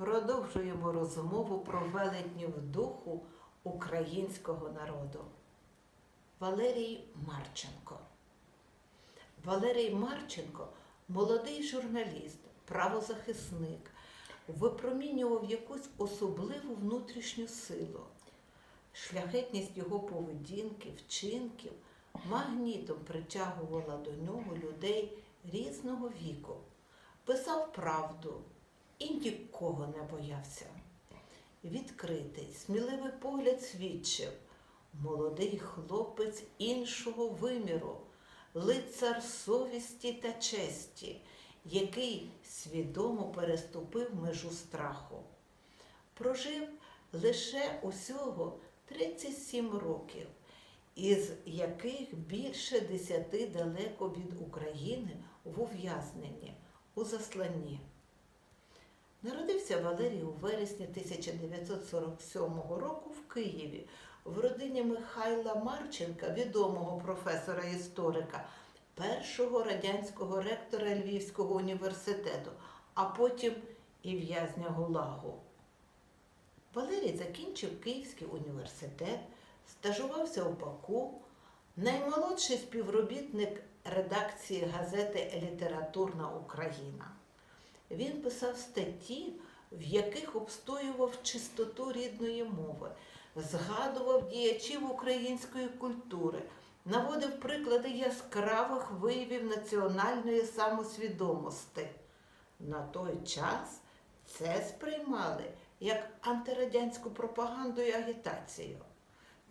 Продовжуємо розмову про велетнів духу українського народу. Валерій Марченко. Валерій Марченко молодий журналіст, правозахисник, випромінював якусь особливу внутрішню силу. Шляхетність його поведінки, вчинків магнітом притягувала до нього людей різного віку. Писав правду і нікого не боявся. Відкритий, сміливий погляд свідчив молодий хлопець іншого виміру, лицар совісті та честі, який свідомо переступив межу страху. Прожив лише усього 37 років, із яких більше десяти далеко від України в ув'язненні, у засланні. Народився Валерій у вересні 1947 року в Києві в родині Михайла Марченка, відомого професора-історика, першого радянського ректора Львівського університету, а потім і в'язня Гулагу. Валерій закінчив Київський університет, стажувався у Баку, наймолодший співробітник редакції газети Літературна Україна. Він писав статті, в яких обстоював чистоту рідної мови, згадував діячів української культури, наводив приклади яскравих виявів національної самосвідомості. На той час це сприймали як антирадянську пропаганду і агітацію.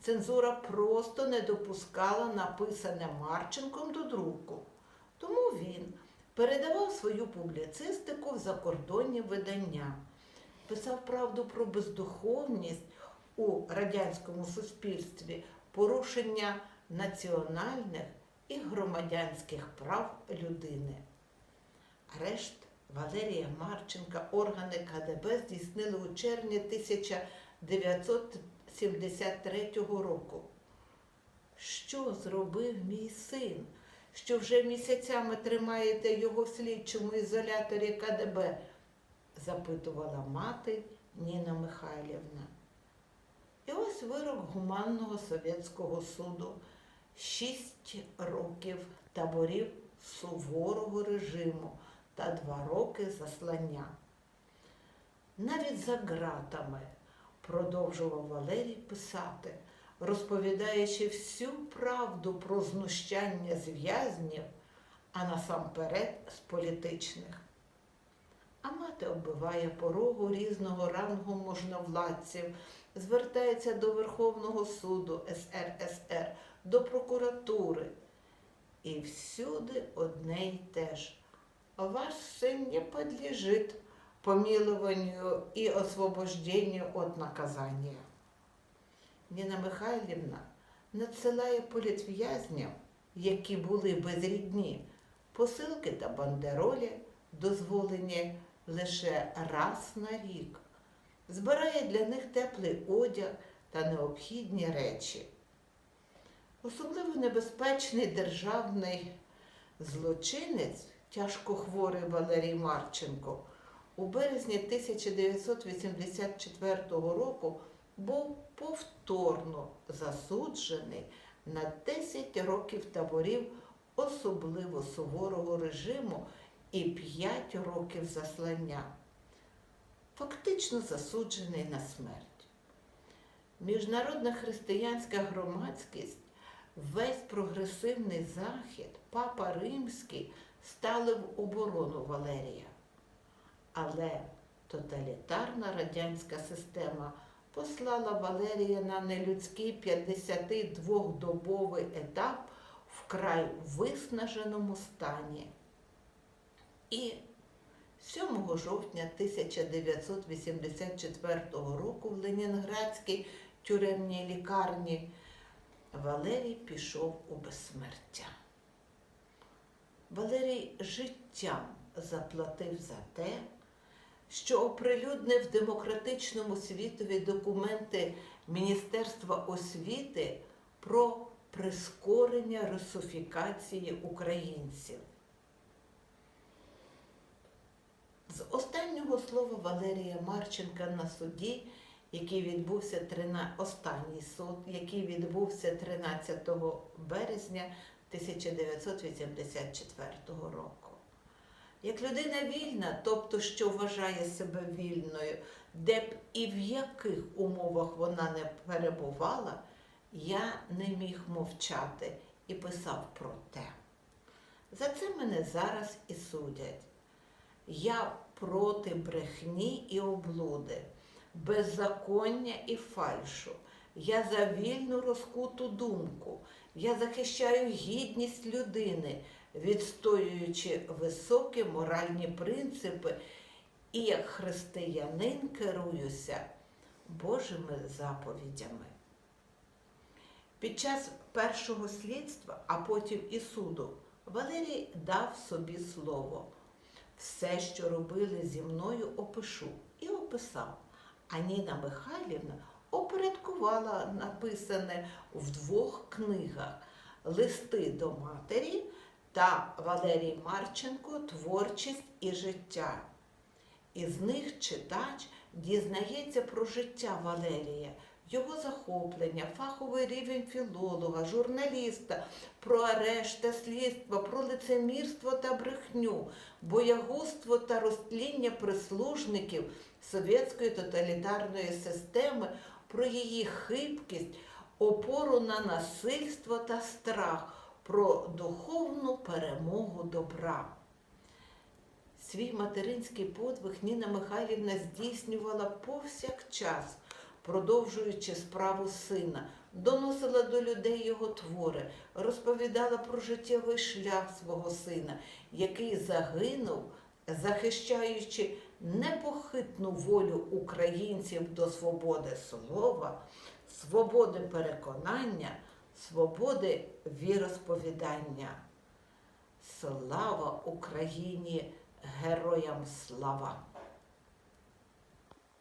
Цензура просто не допускала написане Марченком до друку. Тому він передавав свою публіцистику в закордонні видання, писав правду про бездуховність у радянському суспільстві, порушення національних і громадянських прав людини. Арешт Валерія Марченка органи КДБ здійснили у червні 1973 року. Що зробив мій син? Що вже місяцями тримаєте його в слідчому ізоляторі КДБ? запитувала мати Ніна Михайлівна. І ось вирок гуманного совєтського суду. Шість років таборів суворого режиму та два роки заслання. Навіть за ґратами продовжував Валерій писати розповідаючи всю правду про знущання з в'язнів, а насамперед з політичних. А мати оббиває порогу різного рангу можновладців, звертається до Верховного суду СРСР, до прокуратури. І всюди одне й те ж. Ваш син не подлежит помилованию и освобождению от наказания. Ніна Михайлівна надсилає політв'язням, які були безрідні, посилки та бандеролі, дозволені лише раз на рік, збирає для них теплий одяг та необхідні речі. Особливо небезпечний державний злочинець, тяжкохворий Валерій Марченко, у березні 1984 року був повторно засуджений на 10 років таборів особливо суворого режиму і 5 років заслання. Фактично засуджений на смерть. Міжнародна християнська громадськість, весь прогресивний захід, папа Римський стали в оборону Валерія. Але тоталітарна радянська система послала Валерія на нелюдський 52-добовий етап вкрай виснаженому стані. І 7 жовтня 1984 року в Ленінградській тюремній лікарні Валерій пішов у безсмертя. Валерій життям заплатив за те, що оприлюднив демократичному світові документи Міністерства освіти про прискорення русифікації українців. З останнього слова Валерія Марченка на суді, який відбувся 13, останній суд, який відбувся 13 березня 1984 року. Як людина вільна, тобто що вважає себе вільною, де б і в яких умовах вона не перебувала, я не міг мовчати і писав про те. За це мене зараз і судять. Я проти брехні і облуди, беззаконня і фальшу. Я за вільну розкуту думку. Я захищаю гідність людини, відстоюючи високі моральні принципи, і як християнин керуюся Божими заповідями. Під час першого слідства, а потім і суду, Валерій дав собі слово. Все, що робили зі мною, опишу і описав. А Ніна Михайлівна опорядкувала написане в двох книгах Листи до матері та Валерій Марченко Творчість і життя. Із них читач дізнається про життя Валерія, його захоплення, фаховий рівень філолога, журналіста, про арешт та слідство, про лицемірство та брехню, боягузтво та розтління прислужників совєтської тоталітарної системи, про її хибкість, опору на насильство та страх, про духовну перемогу добра. Свій материнський подвиг Ніна Михайлівна здійснювала повсякчас, продовжуючи справу сина, доносила до людей його твори, розповідала про життєвий шлях свого сина, який загинув, захищаючи непохитну волю українців до свободи слова, свободи переконання, свободи віросповідання. Слава Україні! Героям слава!